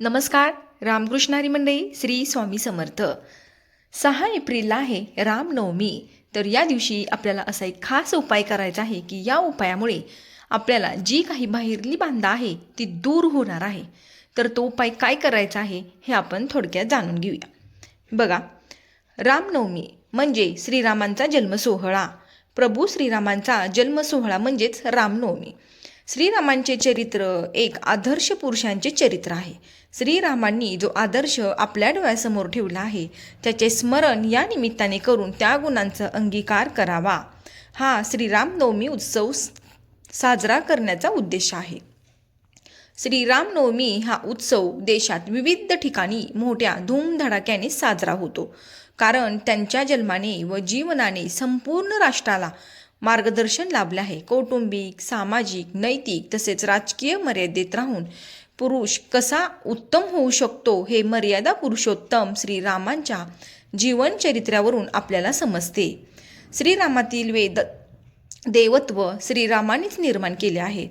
नमस्कार रामकृष्णारी मंडळी श्री स्वामी समर्थ. सहा एप्रिलला आहे रामनवमी. तर या दिवशी आपल्याला असा एक खास उपाय करायचा आहे की या उपायामुळे आपल्याला जी काही बाहेरली बांधा आहे ती दूर होणार आहे. तर तो उपाय काय करायचा आहे हे आपण थोडक्यात जाणून घेऊया. बघा रामनवमी म्हणजे श्रीरामांचा जन्मसोहळा. प्रभू श्रीरामांचा जन्मसोहळा म्हणजेच रामनवमी. श्रीरामांचे चरित्र एक आदर्श पुरुषांचे चरित्र आहे. श्रीरामांनी जो आदर्श आपल्या डोळ्यासमोर ठेवला आहे त्याचे स्मरण या निमित्ताने करून त्या गुणांचा अंगीकार करावा. हा श्रीरामनवमी उत्सव साजरा करण्याचा उद्देश आहे. श्रीरामनवमी हा उत्सव देशात विविध ठिकाणी मोठ्या धूमधडाक्याने साजरा होतो. कारण त्यांच्या जन्माने व जीवनाने संपूर्ण राष्ट्राला मार्गदर्शन लाभले आहे. कौटुंबिक सामाजिक नैतिक तसेच राजकीय मर्यादेत राहून पुरुष कसा उत्तम होऊ शकतो हे मर्यादा पुरुषोत्तम श्रीरामांच्या जीवनचरित्रावरून आपल्याला समजते. श्रीरामातील वेद देवत्व श्रीरामानेच निर्माण केले आहे.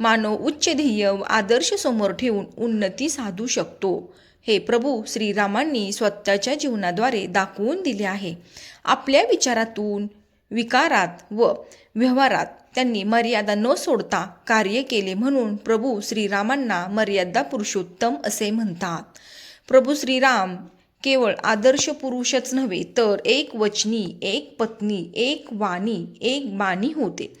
मानव उच्च ध्येय आदर्श समोर ठेवून उन्नती साधू शकतो. हे प्रभू श्रीरामांनी स्वतःच्या जीवनाद्वारे दाखवून दिले आहे. आपल्या विचारातून विकारात व व्यवहारात त्यांनी मर्यादा न सोडता कार्य केले म्हणून प्रभू श्रीरामांना मर्यादा पुरुषोत्तम असे म्हणतात. प्रभू श्रीराम केवळ आदर्श पुरुषच नव्हे तर एक वचनी एक पत्नी एक वाणी एक बाणी होते.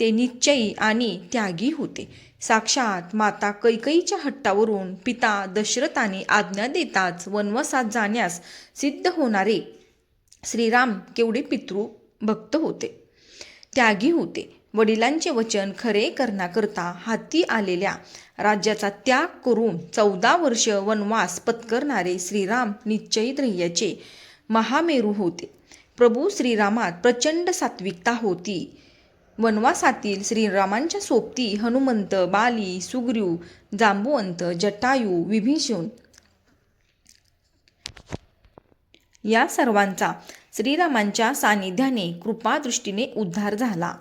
ते निश्चयी आणि त्यागी होते. साक्षात माता कैकईच्या हट्टावरून पिता दशरथाने आज्ञा देताच वनवासात जाण्यास सिद्ध होणारे श्रीराम केवढे पितृ भक्त होते. त्यागी होते. वडिलांचे वचन खरे करण्याकरता हाती आलेल्या राज्याचा त्याग करून चौदा वर्ष वनवास पत्करणारे श्रीराम निश्चय ध्येयाचे महामेरू होते. प्रभू श्रीरामात प्रचंड सात्विकता होती. वनवासातील श्रीरामांच्या सोबती हनुमंत बाली सुग्रीव जांबुवंत जटायू विभीषण या सर्वांचा श्रीरामांच्या सानिध्याने कृपादृष्टीने उद्धार झाला.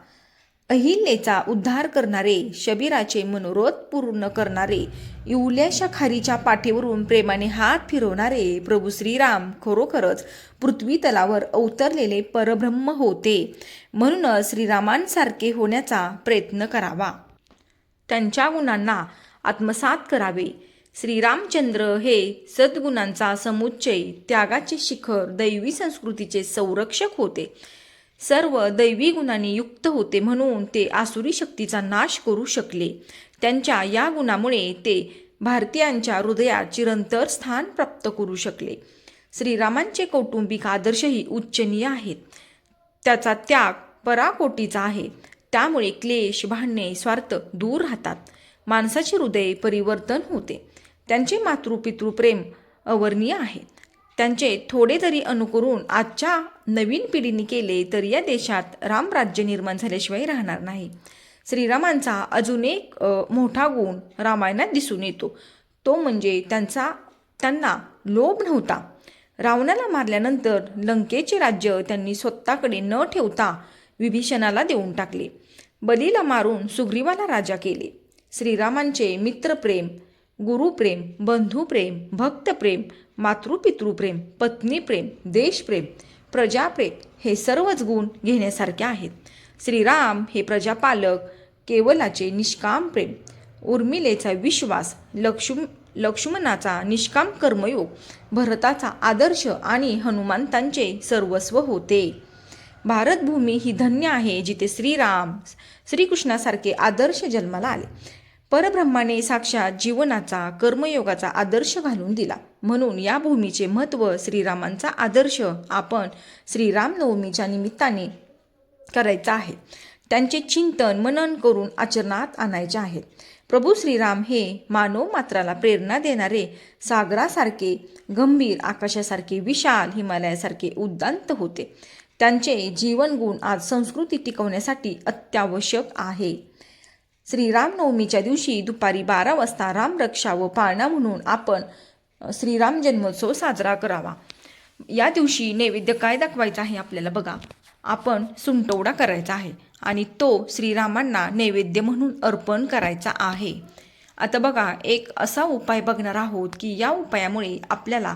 अहिल्याचा उद्धार करणारे शबीराचे मनोरथ पूर्ण करणारे इवल्याशा खारीच्या पाठीवरून प्रेमाने हात फिरवणारे प्रभू श्रीराम खरोखरच पृथ्वी तलावर अवतरलेले परब्रह्म होते. म्हणूनच श्रीरामांसारखे होण्याचा प्रयत्न करावा. त्यांच्या गुणांना आत्मसात करावे. श्रीरामचंद्र हे सद्गुणांचा समुच्चय त्यागाचे शिखर दैवी संस्कृतीचे संरक्षक होते. सर्व दैवी गुणांनी युक्त होते म्हणून ते आसुरी शक्तीचा नाश करू शकले. त्यांच्या या गुणामुळे ते भारतीयांच्या हृदयात चिरंतर स्थान प्राप्त करू शकले. श्रीरामांचे कौटुंबिक आदर्शही उच्चनीय आहेत. त्याचा त्याग पराकोटीचा आहे. त्यामुळे क्लेश भांडणे स्वार्थ दूर राहतात. माणसाचे हृदय परिवर्तन होते. त्यांचे मातृपितृप्रेम अवर्णीय आहे. त्यांचे थोडे तरी अनुकरून आजच्या नवीन पिढीने केले तर या देशात रामराज्य निर्माण झाल्याशिवाय राहणार नाही. श्रीरामांचा अजून एक मोठा गुण रामायणात दिसून येतो. तो म्हणजे त्यांचा त्यांना लोभ नव्हता. रावणाला मारल्यानंतर लंकेचे राज्य त्यांनी स्वतःकडे न ठेवता विभीषणाला देऊन टाकले. बलीला मारून सुग्रीवाला राजा केले. श्रीरामांचे मित्रप्रेम गुरुप्रेम बंधुप्रेम भक्तप्रेम मातृपितृप्रेम पत्नीप्रेम देशप्रेम प्रजाप्रेम हे सर्वच गुण घेण्यासारखे आहेत. श्रीराम हे प्रजापालक केवलाचे निष्काम प्रेम उर्मिलेचा विश्वास लक्ष्म लक्ष्मणाचा निष्काम कर्मयोग भरताचा आदर्श आणि हनुमंतांचे सर्वस्व होते. भारतभूमी ही धन्य आहे जिथे श्रीराम श्रीकृष्णासारखे आदर्श जन्माला आले. परब्रह्माने साक्षात जीवनाचा कर्मयोगाचा आदर्श घालून दिला. म्हणून या भूमीचे महत्त्व श्रीरामांचा आदर्श आपण श्रीरामनवमीच्या निमित्ताने करायचा आहे. त्यांचे चिंतन मनन करून आचरणात आणायचे आहे. प्रभू श्रीराम हे मानव मात्राला प्रेरणा देणारे सागरासारखे गंभीर आकाशासारखे विशाल हिमालयासारखे उद्दांत होते. त्यांचे जीवनगुण आज संस्कृती टिकवण्यासाठी अत्यावश्यक आहे. श्रीरामनवमीच्या दिवशी दुपारी बारा वाजता रामरक्षा व पाळणा म्हणून आपण श्रीराम जन्मोत्सव साजरा करावा. या दिवशी नैवेद्य काय दाखवायचा आहे आपल्याला बघा. आपण सुंटवडा करायचा आहे आणि तो श्रीरामांना नैवेद्य म्हणून अर्पण करायचा आहे. आता बघा एक असा उपाय बघणार आहोत की या उपायामुळे आपल्याला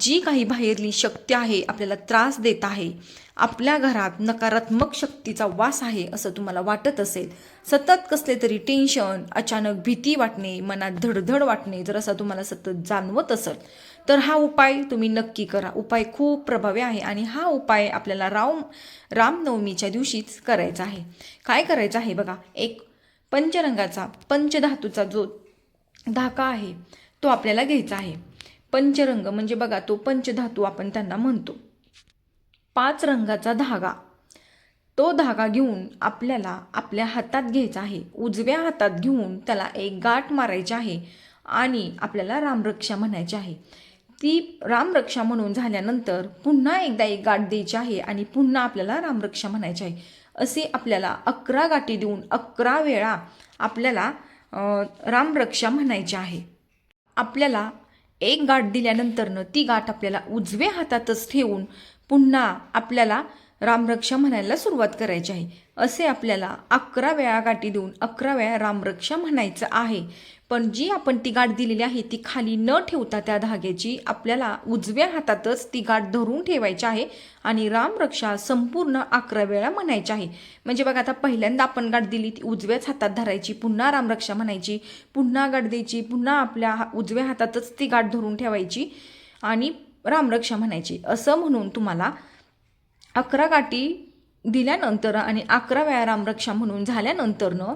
जी काही बाहेरली शक्ती आहे आपल्याला त्रास देत आहे आपल्या घरात नकारात्मक शक्तीचा वास आहे असं तुम्हाला वाटत असेल सतत कसले तरी टेन्शन अचानक भीती वाटणे मनात धडधड वाटणे जर असं तुम्हाला सतत जाणवत असेल तर हा उपाय तुम्ही नक्की करा. उपाय खूप प्रभावी आहे आणि हा उपाय आपल्याला राम रामनवमीच्या दिवशीच करायचा आहे. काय करायचं आहे बघा एक पंचरंगाचा पंचधातूचा जो धाका आहे तो आपल्याला घ्यायचा आहे. पंचरंग म्हणजे बघा तो पंचधातू आपण त्यांना म्हणतो. पाच रंगाचा धागा. तो धागा घेऊन आपल्याला आपल्या हातात घ्यायचा आहे. उजव्या हातात घेऊन त्याला एक गाठ मारायची आहे आणि आपल्याला रामरक्षा म्हणायची आहे. ती रामरक्षा म्हणून झाल्यानंतर पुन्हा एकदा एक गाठ द्यायची आहे आणि पुन्हा आपल्याला रामरक्षा म्हणायची आहे. असे आपल्याला अकरा गाठी देऊन अकरा वेळा आपल्याला रामरक्षा म्हणायची आहे. आपल्याला एक गाठ दिल्यानंतरनं ती गाठ आपल्याला उजव्या हातातच ठेवून पुन्हा आपल्याला रामरक्षा म्हणायला सुरुवात करायची आहे. असे आपल्याला अकरा वेळा गाठी देऊन अकरा वेळा रामरक्षा म्हणायचं आहे. पण जी आपण ती गाठ दिलेली आहे ती खाली न ठेवता त्या धाग्याची आपल्याला उजव्या हातातच ती गाठ धरून ठेवायची आहे आणि रामरक्षा संपूर्ण अकरा वेळा म्हणायची आहे. म्हणजे बघा आता पहिल्यांदा आपण गाठ दिली ती उजव्याच हातात धरायची पुन्हा रामरक्षा म्हणायची पुन्हा गाठ द्यायची पुन्हा आपल्या हा- उजव्या हातातच ती गाठ धरून ठेवायची आणि रामरक्षा म्हणायची. असं म्हणून तुम्हाला अकरा गाठी दिल्यानंतर आणि अकरा वेळा रामरक्षा म्हणून झाल्यानंतरनं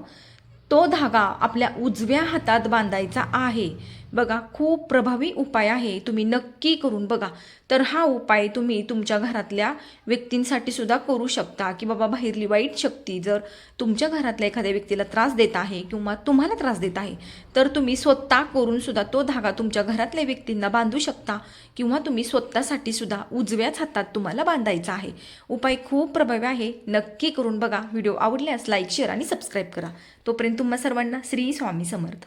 तो धागा आपल्या उजव्या हातात बांधायचा आहे. बघा खूप प्रभावी उपाय आहे. तुम्ही नक्की करून बघा. तर हा उपाय तुम्ही तुमच्या घरातल्या व्यक्तींसाठी सुद्धा करू शकता. की बाबा बाहेरली वाईट शक्ती जर तुमच्या घरातल्या एखाद्या व्यक्तीला त्रास देत आहे किंवा तुम्हाला त्रास देत आहे तर तुम्ही स्वतः करून सुद्धा तो धागा तुमच्या घरातल्या व्यक्तींना बांधू शकता किंवा तुम्ही स्वतःसाठी सुद्धा उजव्याच हातात तुम्हाला बांधायचा आहे. उपाय खूप प्रभावी आहे. नक्की करून बघा. व्हिडिओ आवडल्यास लाईक शेअर आणि सबस्क्राईब करा. तोपर्यंत तुम्हा सर्वांना श्री स्वामी समर्थ.